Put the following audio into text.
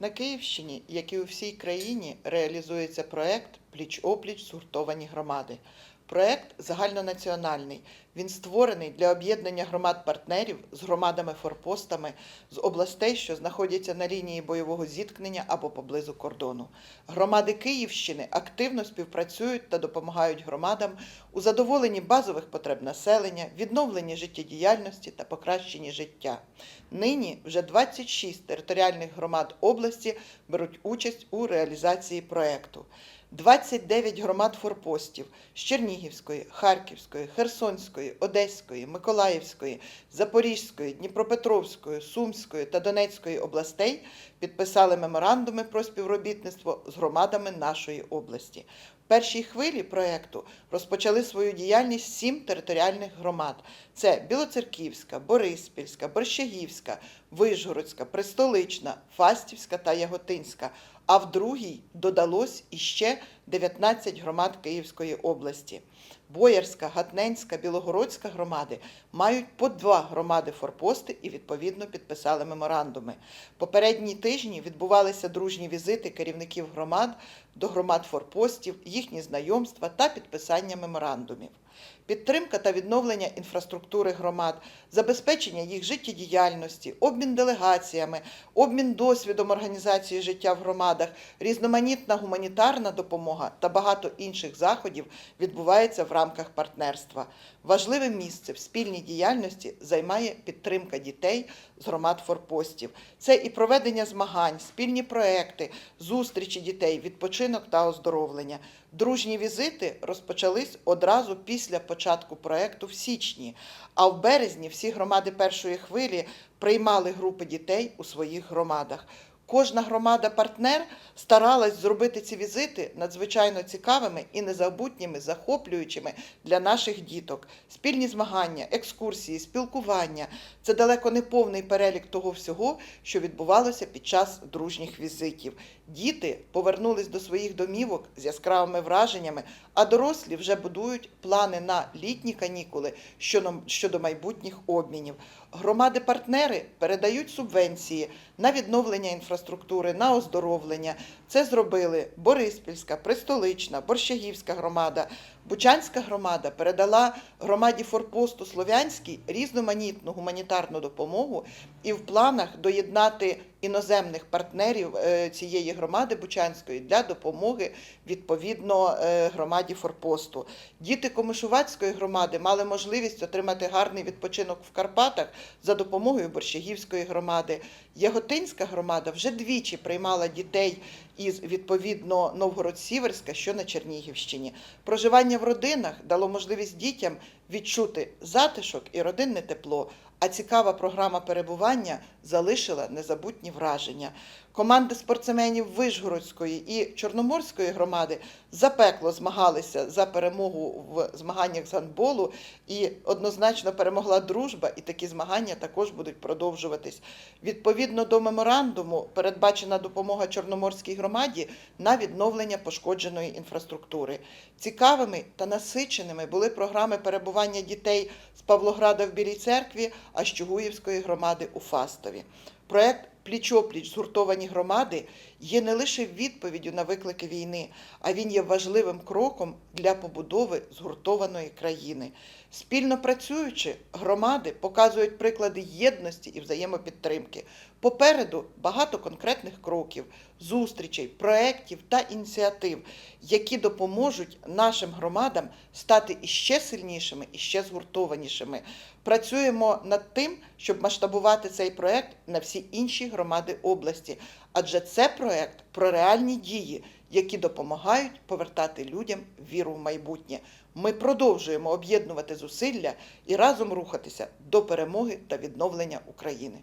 На Київщині, як і у всій країні, реалізується проект Пліч-опліч згуртовані громади. Проект загальнонаціональний. Він створений для об'єднання громад-партнерів з громадами-форпостами з областей, що знаходяться на лінії бойового зіткнення або поблизу кордону. Громади Київщини активно співпрацюють та допомагають громадам у задоволенні базових потреб населення, відновленні життєдіяльності та покращенні життя. Нині вже 26 територіальних громад області беруть участь у реалізації проекту. 29 громад форпостів з Чернігівської, Харківської, Херсонської, Одеської, Миколаївської, Запорізької, Дніпропетровської, Сумської та Донецької областей підписали меморандуми про співробітництво з громадами нашої області. Першій хвилі проекту розпочали свою діяльність сім територіальних громад: це Білоцерківська, Бориспільська, Борщагівська, Вижгородська, Престолична, Фастівська та Яготинська. А в другій додалось іще 19 громад Київської області. Боярська, Гатненська, Білогородська громади мають по два громади форпости і відповідно підписали меморандуми. Попередні тижні відбувалися дружні візити керівників громад до громад форпостів, їхні знайомства та підписання меморандумів. Підтримка та відновлення інфраструктури громад, забезпечення їх життєдіяльності, обмін делегаціями, обмін досвідом організації життя в громадах, різноманітна гуманітарна допомога та багато інших заходів відбувається в рамках партнерства. Важливе місце в спільній діяльності займає підтримка дітей з громад форпостів. Це і проведення змагань, спільні проекти, зустрічі дітей, відпочинок та оздоровлення. Дружні візити розпочались одразу після початку проекту в січні, а в березні всі громади першої хвилі приймали групи дітей у своїх громадах. Кожна громада-партнер старалась зробити ці візити надзвичайно цікавими і незабутніми, захоплюючими для наших діток. Спільні змагання, екскурсії, спілкування це далеко не повний перелік того всього, що відбувалося під час дружніх візитів. Діти повернулись до своїх домівок з яскравими враженнями, а дорослі вже будують плани на літні канікули щодо, майбутніх обмінів. Громади-партнери передають субвенції на відновлення інфраструктури, на оздоровлення. Це зробили Бориспільська, Престолична, Борщагівська громада. Бучанська громада передала громаді форпосту Слов'янській різноманітну гуманітарну допомогу і в планах доєднати іноземних партнерів е, цієї громади Бучанської для допомоги відповідно е, громаді форпосту. Діти Комишувацької громади мали можливість отримати гарний відпочинок в Карпатах за допомогою Борщагівської громади. Яготинська громада вже двічі приймала дітей із відповідно Новгород-Сіверська, що на Чернігівщині. Проживання в родинах дало можливість дітям відчути затишок і родинне тепло. А цікава програма перебування залишила незабутні враження. Команди спортсменів Вишгородської і Чорноморської громади запекло змагалися за перемогу в змаганнях з гандболу, і однозначно перемогла дружба, і такі змагання також будуть продовжуватись. Відповідно до меморандуму передбачена допомога Чорноморській громаді на відновлення пошкодженої інфраструктури. Цікавими та насиченими були програми перебування дітей з Павлограда в Білій церкві, а з Чугуївської громади у Фастові. Проект Пліч-опліч згуртовані громади є не лише відповіддю на виклики війни, а він є важливим кроком для побудови згуртованої країни. Спільно працюючи, громади показують приклади єдності і взаємопідтримки. Попереду багато конкретних кроків, зустрічей, проєктів та ініціатив, які допоможуть нашим громадам стати іще сильнішими, іще згуртованішими. Працюємо над тим, щоб масштабувати цей проект на всі інші громади області, адже це проект про реальні дії, які допомагають повертати людям віру в майбутнє. Ми продовжуємо об'єднувати зусилля і разом рухатися до перемоги та відновлення України.